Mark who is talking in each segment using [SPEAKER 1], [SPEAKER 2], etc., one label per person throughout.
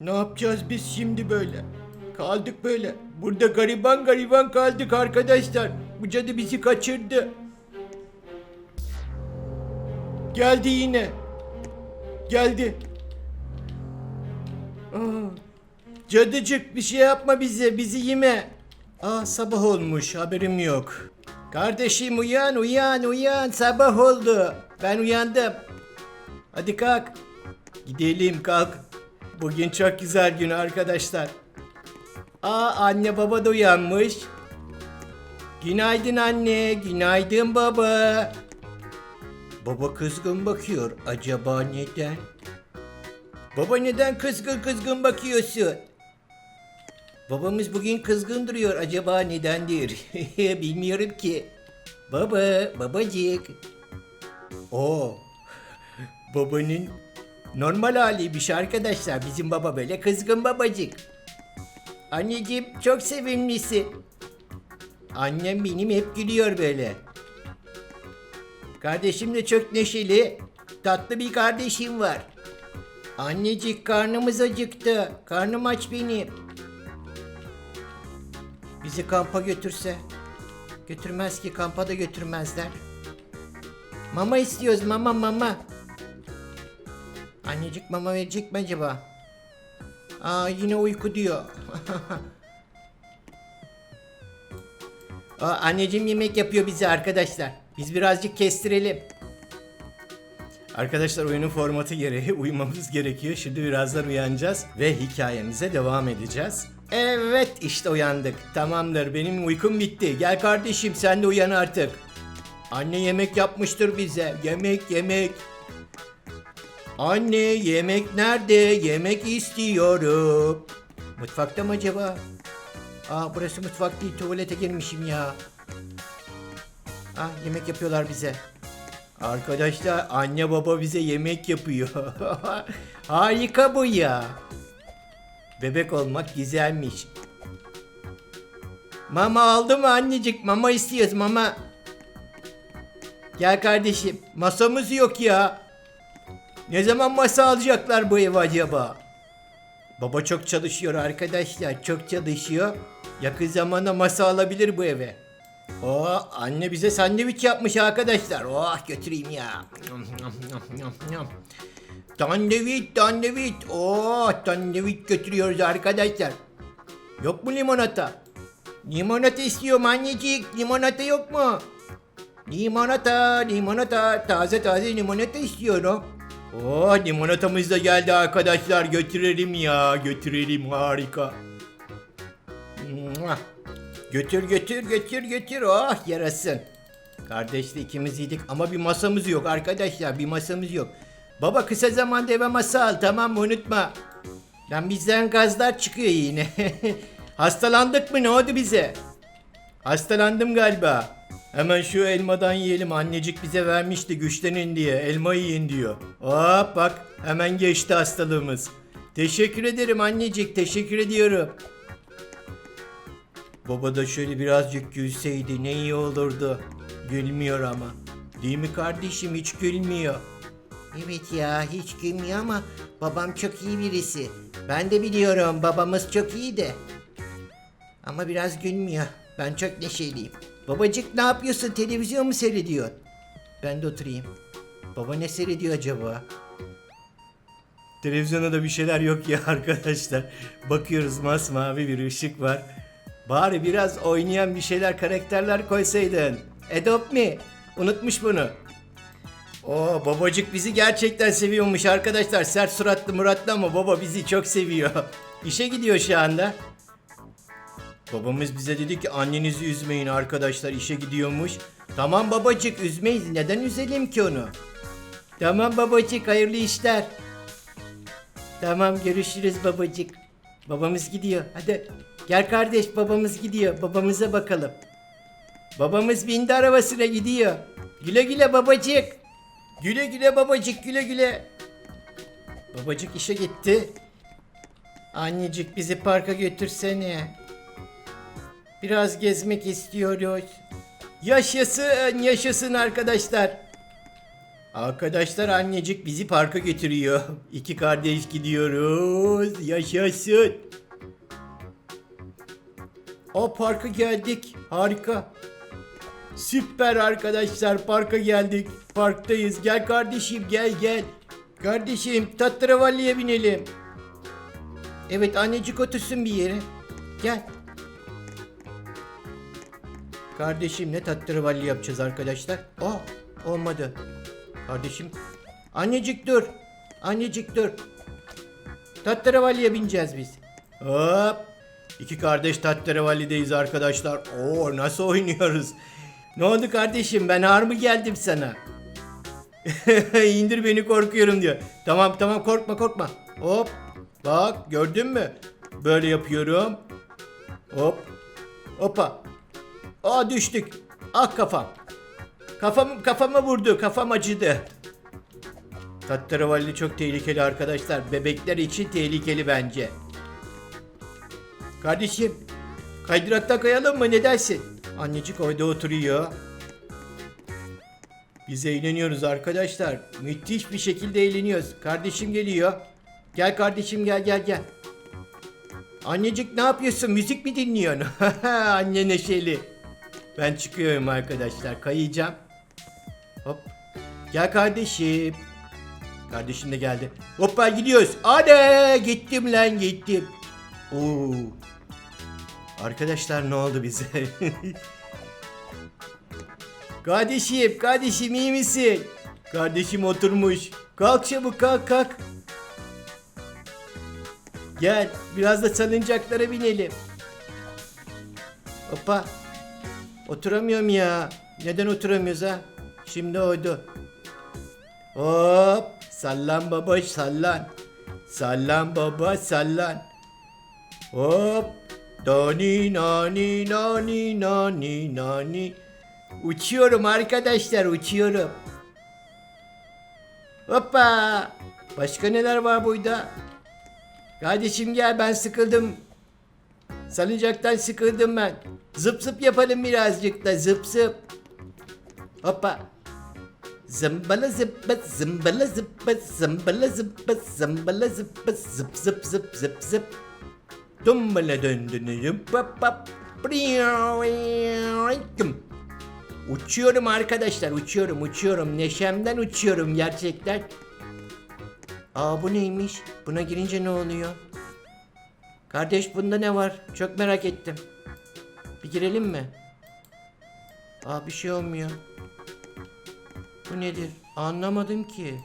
[SPEAKER 1] Ne yapacağız biz şimdi böyle? Kaldık böyle. Burada gariban gariban kaldık arkadaşlar. Bu cadı bizi kaçırdı. Geldi yine. Geldi. Aa, cadıcık bir şey yapma bize, bizi yeme. Aa sabah olmuş, haberim yok. Kardeşim uyan, uyan, uyan. Sabah oldu. Ben uyandım. Hadi kalk. Gidelim kalk. Bugün çok güzel gün arkadaşlar. Aa anne baba da uyanmış. Günaydın anne, günaydın baba. Baba kızgın bakıyor. Acaba neden? Baba neden kızgın kızgın bakıyorsun? Babamız bugün kızgın duruyor. Acaba nedendir? Bilmiyorum ki. Baba, babacık. Oo. Babanın normal haliymiş arkadaşlar. Bizim baba böyle kızgın babacık. Anneciğim çok sevimlisin. Annem benim hep gülüyor böyle. Kardeşim de çok neşeli. Tatlı bir kardeşim var. Annecik karnımız acıktı. Karnım aç benim. Bizi kampa götürse. Götürmez ki kampa da götürmezler. Mama istiyoruz mama mama. Annecik mama verecek mi acaba? Aa yine uyku diyor. Aa, anneciğim yemek yapıyor bize arkadaşlar. Biz birazcık kestirelim. Arkadaşlar oyunun formatı gereği uyumamız gerekiyor. Şimdi birazdan uyanacağız ve hikayemize devam edeceğiz. Evet işte uyandık. Tamamdır benim uykum bitti. Gel kardeşim sen de uyan artık. Anne yemek yapmıştır bize. Yemek yemek. Anne yemek nerede? Yemek istiyorum. Mutfakta mı acaba? Aa burası mutfak değil tuvalete girmişim ya. Ah yemek yapıyorlar bize. Arkadaşlar anne baba bize yemek yapıyor. Harika bu ya. Bebek olmak güzelmiş. Mama aldı mı annecik? Mama istiyoruz mama. Gel kardeşim. Masamız yok ya. Ne zaman masa alacaklar bu eve acaba? Baba çok çalışıyor arkadaşlar. Çok çalışıyor. Yakın zamanda masa alabilir bu eve. Oo, anne bize sandviç yapmış arkadaşlar. Oh götüreyim ya. Sandviç, sandviç. Oh, sandviç götürüyoruz arkadaşlar. Yok mu limonata? Limonata istiyorum annecik. Limonata yok mu? Limonata, limonata. Taze taze limonata istiyorum. Oh, limonatamız da geldi arkadaşlar. Götürelim ya. Götürelim harika. Götür götür götür götür oh yarasın. Kardeşle ikimiz yedik ama bir masamız yok arkadaşlar bir masamız yok. Baba kısa zamanda eve masa al tamam mı unutma. Lan bizden gazlar çıkıyor yine. Hastalandık mı ne oldu bize? Hastalandım galiba. Hemen şu elmadan yiyelim annecik bize vermişti güçlenin diye elma yiyin diyor. Hop bak hemen geçti hastalığımız. Teşekkür ederim annecik teşekkür ediyorum. Baba da şöyle birazcık gülseydi ne iyi olurdu. Gülmüyor ama. Değil mi kardeşim hiç gülmüyor. Evet ya hiç gülmüyor ama babam çok iyi birisi. Ben de biliyorum babamız çok iyi de. Ama biraz gülmüyor. Ben çok neşeliyim. Babacık ne yapıyorsun? Televizyon mu seyrediyorsun? Ben de oturayım. Baba ne seyrediyor acaba? Televizyonda da bir şeyler yok ya arkadaşlar. Bakıyoruz masmavi bir ışık var. Bari biraz oynayan bir şeyler karakterler koysaydın. Adopt me. Unutmuş bunu. Oo babacık bizi gerçekten seviyormuş arkadaşlar. Sert suratlı muratlı ama baba bizi çok seviyor. İşe gidiyor şu anda. Babamız bize dedi ki annenizi üzmeyin arkadaşlar işe gidiyormuş. Tamam babacık üzmeyiz. Neden üzelim ki onu? Tamam babacık hayırlı işler. Tamam görüşürüz babacık. Babamız gidiyor. Hadi gel kardeş babamız gidiyor. Babamıza bakalım. Babamız bindi arabasına gidiyor. Güle güle babacık. Güle güle babacık güle güle. Babacık işe gitti. Annecik bizi parka götürsene. Biraz gezmek istiyoruz. Yaşasın yaşasın arkadaşlar. Arkadaşlar annecik bizi parka götürüyor. İki kardeş gidiyoruz. Yaşasın. O parka geldik. Harika. Süper arkadaşlar parka geldik. Parktayız. Gel kardeşim gel gel. Kardeşim tatravalliye binelim. Evet annecik otursun bir yere. Gel. Kardeşim ne tatravalli yapacağız arkadaşlar. Aa olmadı. Kardeşim. Annecik dur. Annecik dur. Tatravalliye bineceğiz biz. Hop. İki kardeş Tatravalli'deyiz arkadaşlar. Oo nasıl oynuyoruz? Ne oldu kardeşim ben ağır mı geldim sana? İndir beni korkuyorum diyor. Tamam tamam korkma korkma. Hop. Bak gördün mü? Böyle yapıyorum. Hop. Hoppa. Aa düştük. Ah kafam. Kafam kafama vurdu. Kafam acıdı. Tattarevalli çok tehlikeli arkadaşlar. Bebekler için tehlikeli bence. Kardeşim, kaydırakta kayalım mı ne dersin? Annecik orada oturuyor. Biz eğleniyoruz arkadaşlar. Müthiş bir şekilde eğleniyoruz. Kardeşim geliyor. Gel kardeşim gel gel gel. Annecik ne yapıyorsun? Müzik mi dinliyorsun? Anne neşeli. Ben çıkıyorum arkadaşlar. Kayacağım. Hop. Gel kardeşim. Kardeşim de geldi. Hoppa gidiyoruz. Hadi gittim lan gittim. Oo. Arkadaşlar ne oldu bize? kardeşim, kardeşim iyi misin? Kardeşim oturmuş. Kalk çabuk kalk kalk. Gel biraz da salıncaklara binelim. Hoppa. Oturamıyorum ya. Neden oturamıyoruz ha? Şimdi oydu. Hop. Sallan baba sallan. Sallan baba sallan. Hop. Dani nani nani nani nani. Uçuyorum arkadaşlar uçuyorum. Hoppa. Başka neler var burada? Kardeşim gel ben sıkıldım. Salıncaktan sıkıldım ben. Zıp zıp yapalım birazcık da zıp zıp. Hoppa. Zımbala zıppa zımbala zıppa zımbala zıppa zımbala zıppa zıp zıp zıp zıp zıp. Dumbala döndünüzüm pap pap. Uçuyorum arkadaşlar uçuyorum uçuyorum neşemden uçuyorum gerçekten. Aa bu neymiş? Buna girince ne oluyor? Kardeş bunda ne var? Çok merak ettim. Bir girelim mi? Aa bir şey olmuyor. Bu nedir? Anlamadım ki.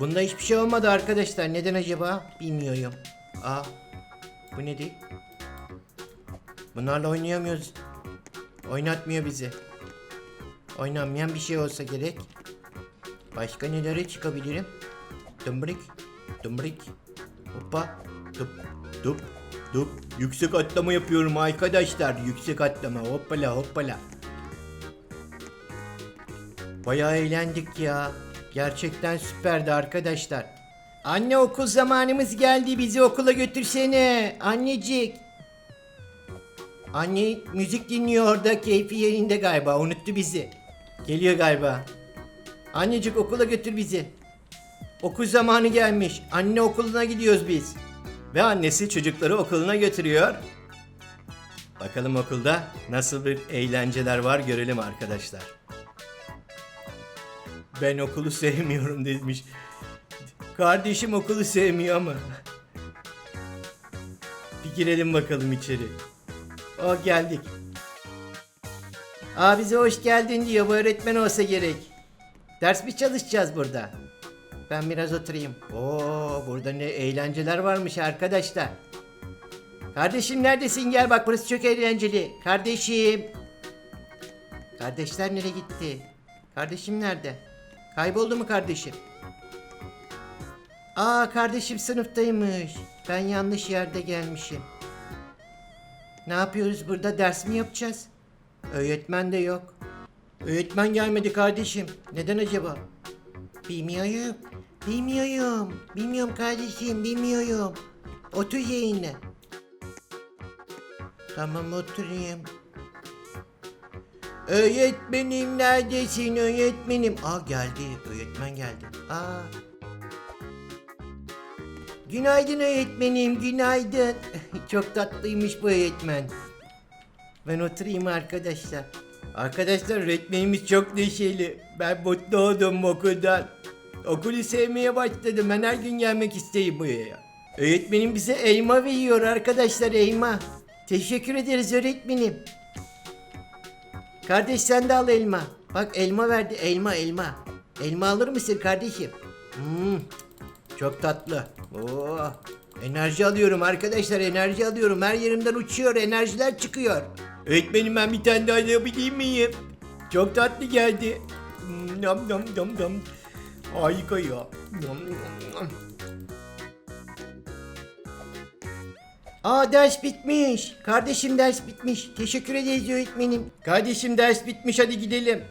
[SPEAKER 1] Bunda hiçbir şey olmadı arkadaşlar. Neden acaba? Bilmiyorum. Aa bu nedir? Bunlarla oynayamıyoruz. Oynatmıyor bizi. Oynanmayan bir şey olsa gerek. Başka nelere çıkabilirim? Dımbrik, dımbrik. Hoppa, dup, dup, dup. Yüksek atlama yapıyorum arkadaşlar. Yüksek atlama. Hoppala, hoppala. Bayağı eğlendik ya. Gerçekten süperdi arkadaşlar. Anne okul zamanımız geldi. Bizi okula götürsene. Annecik. Anne müzik dinliyor orada. Keyfi yerinde galiba. Unuttu bizi. Geliyor galiba. Annecik okula götür bizi. Okul zamanı gelmiş. Anne okuluna gidiyoruz biz. Ve annesi çocukları okuluna götürüyor. Bakalım okulda nasıl bir eğlenceler var görelim arkadaşlar. Ben okulu sevmiyorum demiş. Kardeşim okulu sevmiyor ama. Bir girelim bakalım içeri. O geldik. Aa bize hoş geldin diyor. Bu öğretmen olsa gerek. Ders mi çalışacağız burada? Ben biraz oturayım. Oo burada ne eğlenceler varmış arkadaşlar. Kardeşim neredesin? Gel bak burası çok eğlenceli. Kardeşim. Kardeşler nereye gitti? Kardeşim nerede? Kayboldu mu kardeşim? Aa kardeşim sınıftaymış. Ben yanlış yerde gelmişim. Ne yapıyoruz burada? Ders mi yapacağız? Öğretmen de yok. Öğretmen gelmedi kardeşim. Neden acaba? Bilmiyorum. Bilmiyorum. Bilmiyorum kardeşim. Bilmiyorum. Otur yerine. Tamam oturayım. Öğretmenim neredesin öğretmenim? Aa geldi öğretmen geldi. Aa. Günaydın öğretmenim günaydın. Çok tatlıymış bu öğretmen. Ben oturayım arkadaşlar. Arkadaşlar öğretmenimiz çok neşeli. Ben mutlu oldum okuldan. Okulu sevmeye başladım. Ben her gün gelmek isteyeyim buraya. Öğretmenim bize elma veriyor arkadaşlar elma. Teşekkür ederiz öğretmenim. Kardeş sen de al elma. Bak elma verdi elma elma. Elma alır mısın kardeşim? Hmm, çok tatlı. Oo, enerji alıyorum arkadaşlar enerji alıyorum. Her yerimden uçuyor enerjiler çıkıyor. Öğretmenim ben bir tane daha alabilir miyim? Çok tatlı geldi. Nam nam nam nam. Harika ya. Nam, nam, nam. Aa ders bitmiş. Kardeşim ders bitmiş. Teşekkür ederiz öğretmenim. Kardeşim ders bitmiş hadi gidelim.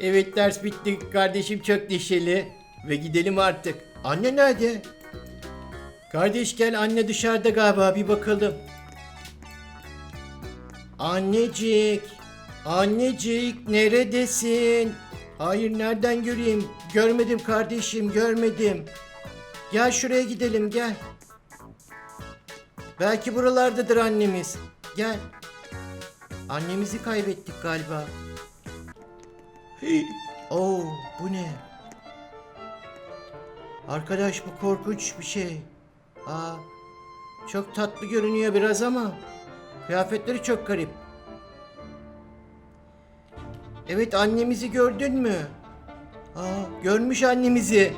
[SPEAKER 1] Evet ders bitti. Kardeşim çok neşeli. Ve gidelim artık. Anne nerede? Kardeş gel anne dışarıda galiba bir bakalım. Annecik. Annecik neredesin? Hayır nereden göreyim? Görmedim kardeşim görmedim. Gel şuraya gidelim gel. Belki buralardadır annemiz. Gel. Annemizi kaybettik galiba. Hey. Oo, bu ne? Arkadaş bu korkunç bir şey. Aa, çok tatlı görünüyor biraz ama kıyafetleri çok garip. Evet annemizi gördün mü? Aa, görmüş annemizi.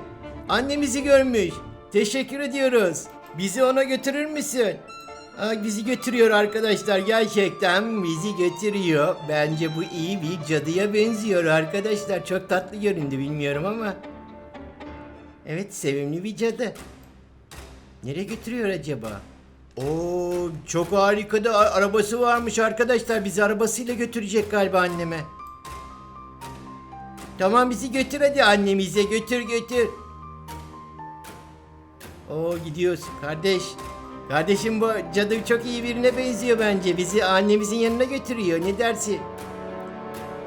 [SPEAKER 1] Annemizi görmüş. Teşekkür ediyoruz. Bizi ona götürür müsün? Aa, bizi götürüyor arkadaşlar. Gerçekten bizi götürüyor. Bence bu iyi bir cadıya benziyor arkadaşlar. Çok tatlı göründü bilmiyorum ama. Evet sevimli bir cadı. Nereye götürüyor acaba? Oo çok harika da arabası varmış arkadaşlar. Bizi arabasıyla götürecek galiba anneme. Tamam bizi götür hadi annemize götür götür. Oo gidiyoruz kardeş. Kardeşim bu cadı çok iyi birine benziyor bence. Bizi annemizin yanına götürüyor. Ne dersin?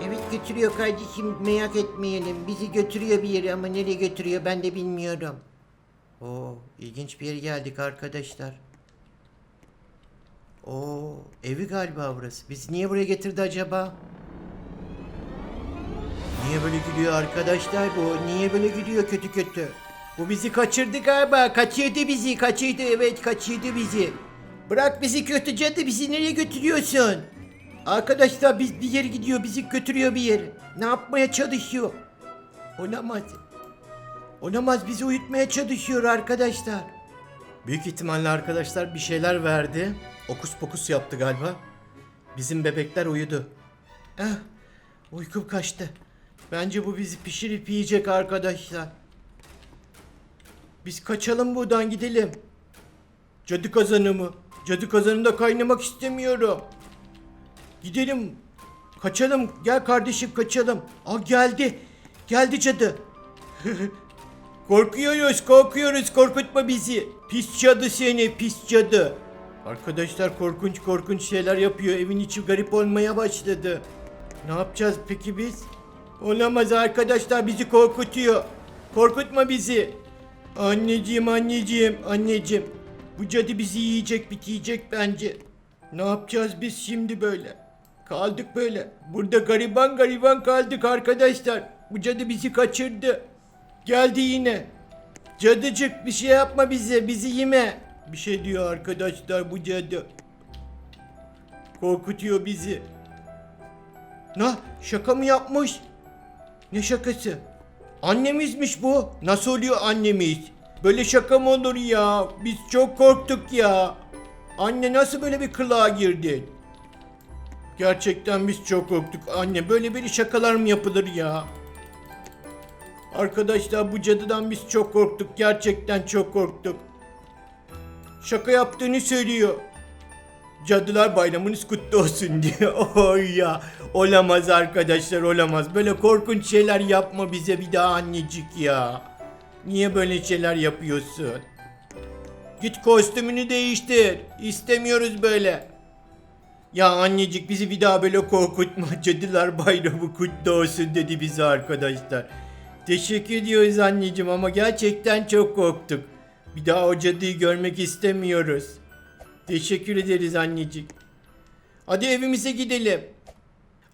[SPEAKER 1] Evet götürüyor kardeşim merak etmeyelim. Bizi götürüyor bir yere ama nereye götürüyor ben de bilmiyorum. Oo ilginç bir yere geldik arkadaşlar. Oo evi galiba burası. Bizi niye buraya getirdi acaba? Niye böyle gidiyor arkadaşlar bu? Niye böyle gidiyor kötü kötü? Bu bizi kaçırdı galiba. Kaçırdı bizi. Kaçırdı evet kaçırdı bizi. Bırak bizi kötü cadı. Bizi nereye götürüyorsun? Arkadaşlar biz bir yere gidiyor. Bizi götürüyor bir yere. Ne yapmaya çalışıyor? Olamaz. Olamaz bizi uyutmaya çalışıyor arkadaşlar. Büyük ihtimalle arkadaşlar bir şeyler verdi. Okus pokus yaptı galiba. Bizim bebekler uyudu. Eh, uykum kaçtı. Bence bu bizi pişirip yiyecek arkadaşlar. Biz kaçalım buradan gidelim. Cadı kazanı mı? Cadı kazanında kaynamak istemiyorum. Gidelim. Kaçalım. Gel kardeşim kaçalım. Aa geldi. Geldi cadı. korkuyoruz, korkuyoruz. Korkutma bizi. Pis cadı seni, pis cadı. Arkadaşlar korkunç korkunç şeyler yapıyor. Evin içi garip olmaya başladı. Ne yapacağız peki biz? Olamaz arkadaşlar bizi korkutuyor. Korkutma bizi. Anneciğim anneciğim anneciğim. Bu cadı bizi yiyecek bitecek bence. Ne yapacağız biz şimdi böyle? Kaldık böyle. Burada gariban gariban kaldık arkadaşlar. Bu cadı bizi kaçırdı. Geldi yine. Cadıcık bir şey yapma bize. Bizi yeme. Bir şey diyor arkadaşlar bu cadı. Korkutuyor bizi. Ne? Şaka mı yapmış? Ne şakası? Annemizmiş bu. Nasıl oluyor annemiz? Böyle şaka mı olur ya? Biz çok korktuk ya. Anne nasıl böyle bir kılığa girdin? Gerçekten biz çok korktuk anne. Böyle bir şakalar mı yapılır ya? Arkadaşlar bu cadıdan biz çok korktuk. Gerçekten çok korktuk. Şaka yaptığını söylüyor. Cadılar bayramınız kutlu olsun diyor. Oy ya. Olamaz arkadaşlar olamaz. Böyle korkunç şeyler yapma bize bir daha annecik ya. Niye böyle şeyler Ya annecik bizi bir daha böyle korkutma. Cadılar bayramı kutlu olsun dedi bize arkadaşlar. Teşekkür ediyoruz anneciğim ama gerçekten çok korktuk. Bir daha o cadıyı görmek istemiyoruz. Teşekkür ederiz annecik. Hadi evimize gidelim.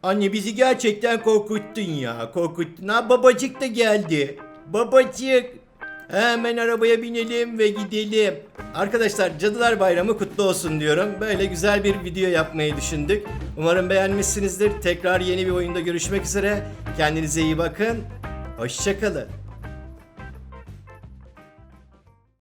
[SPEAKER 1] Anne bizi gerçekten korkuttun ya. Korkuttun. Ha babacık da geldi. Babacık. Hemen arabaya binelim ve gidelim. Arkadaşlar Cadılar Bayramı kutlu olsun diyorum. Böyle güzel bir video yapmayı düşündük. Umarım beğenmişsinizdir. Tekrar yeni bir oyunda görüşmek üzere. Kendinize iyi bakın. Hoşçakalın.